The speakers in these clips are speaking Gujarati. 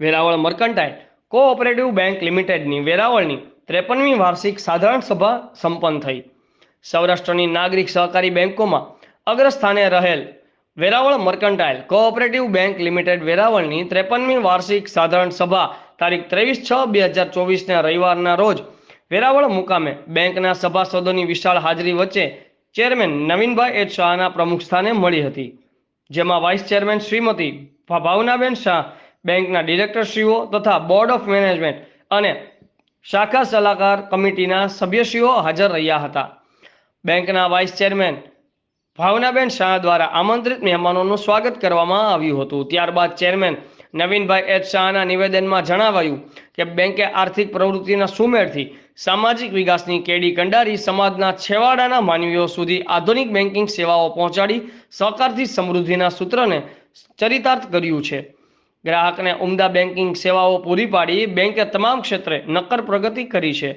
વેરાવળ મર્કન્ટાઇલ કોઓપરેટિવ બેંક લિમિટેડની વેરાવળની ત્રેપનમી વાર્ષિક સાધારણ સભા સંપન્ન થઈ. સૌરાષ્ટ્રની નાગરિક સહકારી બેંકોમાં અગ્રસ્થાને રહેલ Veraval mercantile cooperative bank limited વેરાવળની ત્રેપનમી વાર્ષિક સાધારણ સભા તારીખ ત્રેવીસ છ બે હજાર ચોવીસના રવિવારના રોજ વેરાવળ મુકામે બેંકના સભાસદોની વિશાળ હાજરી વચ્ચે ચેરમેન નવીનભાઈ એચ શાહના પ્રમુખ સ્થાને મળી હતી. જેમાં વાઇસ ચેરમેન શ્રીમતી ભાવનાબેન શાહ બેંકના ડિરેક્ટરશ્રીઓ તથા બોર્ડ ઓફ મેનેજમેન્ટ અને શાખા સલાહકાર કમિટીના સભ્યશ્રીઓ હાજર રહ્યા હતા. બેંકના વાઇસ ચેરમેન ભાવનાબેન શાહ દ્વારા આમંત્રિત મહેમાનોનું સ્વાગત કરવામાં આવ્યું હતું. ત્યારબાદ ચેરમેન નવીનભાઈ એચ શાહના નિવેદનમાં જણાવાયું કે બેંકે આર્થિક પ્રવૃત્તિના સુમેળથી સામાજિક વિકાસની કેડી કંડારી સમાજના છેવાડાના માનવીઓ સુધી આધુનિક બેન્કિંગ સેવાઓ પહોંચાડી સહકારથી સમૃદ્ધિના સૂત્રને ચરિતાર્થ કર્યું છે. ગ્રાહકને ઉમદા બેન્કિંગ સેવાઓ પૂરી પાડી બેંકે તમામ ક્ષેત્રે નક્કર પ્રગતિ કરી છે.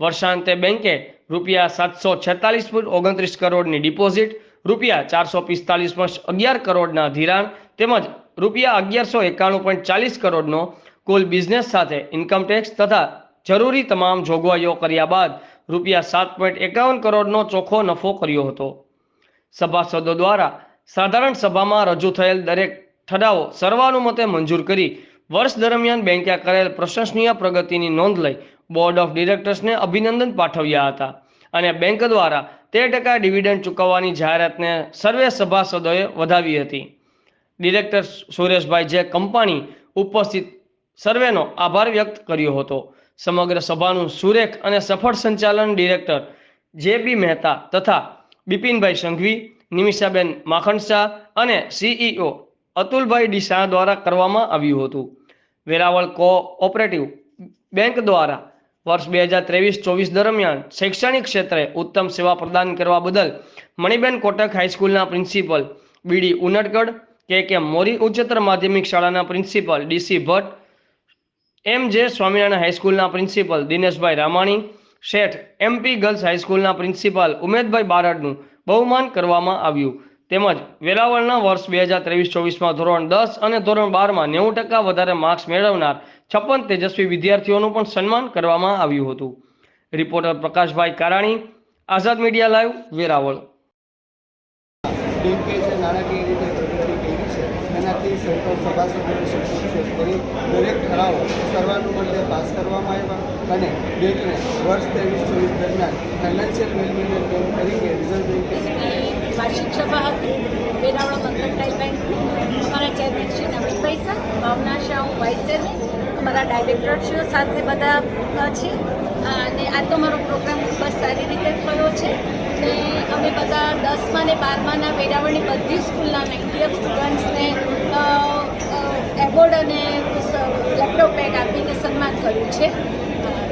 વર્ષાંતે બેંકે રૂપિયા સાતસો છેતાલીસ પોઈન્ટ ઓગણત્રીસ કરોડની ડિપોઝિટ, રૂપિયા ચારસો પિસ્તાલીસ પોઈન્ટ અગિયાર કરોડના ધિરાણ તેમજ રૂપિયા અગિયારસો એકાણું પોઈન્ટ ચાલીસ કરોડનો કુલ બિઝનેસ સાથે ઇન્કમટેક્સ તથા જરૂરી તમામ જોગવાઈઓ કર્યા બાદ રૂપિયા સાત પોઈન્ટ એકાવન કરોડનો ચોખ્ખો નફો કર્યો હતો. સભાસદો દ્વારા સાધારણ સભામાં રજૂ થયેલ દરેક ઠરાવો સર્વાનુમતે મંજૂર કરી વર્ષ દરમિયાન બેંકે કરેલ પ્રશંસનીય પ્રગતિની નોંધ લઈ બોર્ડ ઓફ ડિરેક્ટર્સને અભિનંદન પાઠવ્યા હતા અને બેંક દ્વારા તેર ટકા ડિવિડન્ડ ચૂકવવાની જાહેરાતને સર્વે સભાસદોએ વધાવી હતી. ડિરેક્ટર સુરેશભાઈ જે કંપાણી ઉપસ્થિત સર્વેનો આભાર વ્યક્ત કર્યો હતો. સમગ્ર સભાનું સુરેખ અને સફળ સંચાલન ડિરેક્ટર જે બી મહેતા તથા બિપિનભાઈ સંઘવી, નિમિષાબેન માખણ શાહ અને સીઈઓ અતુલભાઈ ડીસા દ્વારા કરવામાં આવ્યું હતું. વેરાવળ કોઓપરેટિવ બેંક દ્વારા વર્ષ બે હજાર ત્રેવીસ ચોવીસ દરમિયાન શૈક્ષણિક ક્ષેત્રે ઉત્તમ સેવા પ્રદાન કરવા બદલ Maniben Kotak હાઈસ્કૂલના principal BD Unadgadh K K Mori ઉચ્ચતર માધ્યમિક શાળાના principal DC Bhatt, M J Swaminarayan હાઈસ્કૂલના principal Dineshbhai Ramani, Sheth MP girls હાઈસ્કૂલના પ્રિન્સિપાલ ઉમેદભાઈ બારડનું બહુમાન કરવામાં આવ્યું. તેમજ વેરાવળના વર્ષ બે હજાર ત્રેવીસ ચોવીસમાં ધોરણ દસ અને ધોરણ બારમાં નેવું ટકા વધારે માર્ક્સ મેળવનાર છપ્પન તેજસ્વી વિદ્યાર્થીઓનું પણ સન્માન કરવામાં આવ્યું હતું. Reporter Prakashbhai Karani, Azad media live, Veraval. એનાથી સંતોષ સભાસદોને સંતોષ કરી દરેક ઠરાવો સર્વાનુમતે પાસ કરવામાં આવ્યા અને બેંકને વર્ષ ત્રેવીસ ચોવીસ દરમિયાન ફાઇનાન્શિયલ બેંક તરીકે રિઝર્વ બેંકે વાર્ષિક સભા હતી, વેરાવળ મર્કન્ટાઇલ બેંક અમારા ચેરમેન શ્રી નવીનભાઈ સર, ભાવના શાહ, હું વાઇસ ચેરમેન અમારા ડાયરેક્ટરશ્રીઓ સાથે બધા છે. અને આ તો મારો પ્રોગ્રામ ખૂબ જ સારી રીતે થયો છે. ને અમે બધા દસમા ને બારમાના વેરાવળની બધી સ્કૂલના નાઇન્ટી ઓફ સ્ટુડન્ટ્સને એવોર્ડ અને લેપટોપ બેગ આપીને સન્માન કર્યું છે.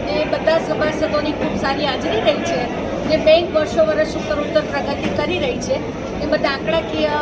ને બધા સભાસદોની ખૂબ સારી હાજરી રહી છે. જે બેંક વર્ષો વર્ષ ઉપર ઉત્તર પ્રગતિ કરી રહી છે એ બધા આંકડાકીય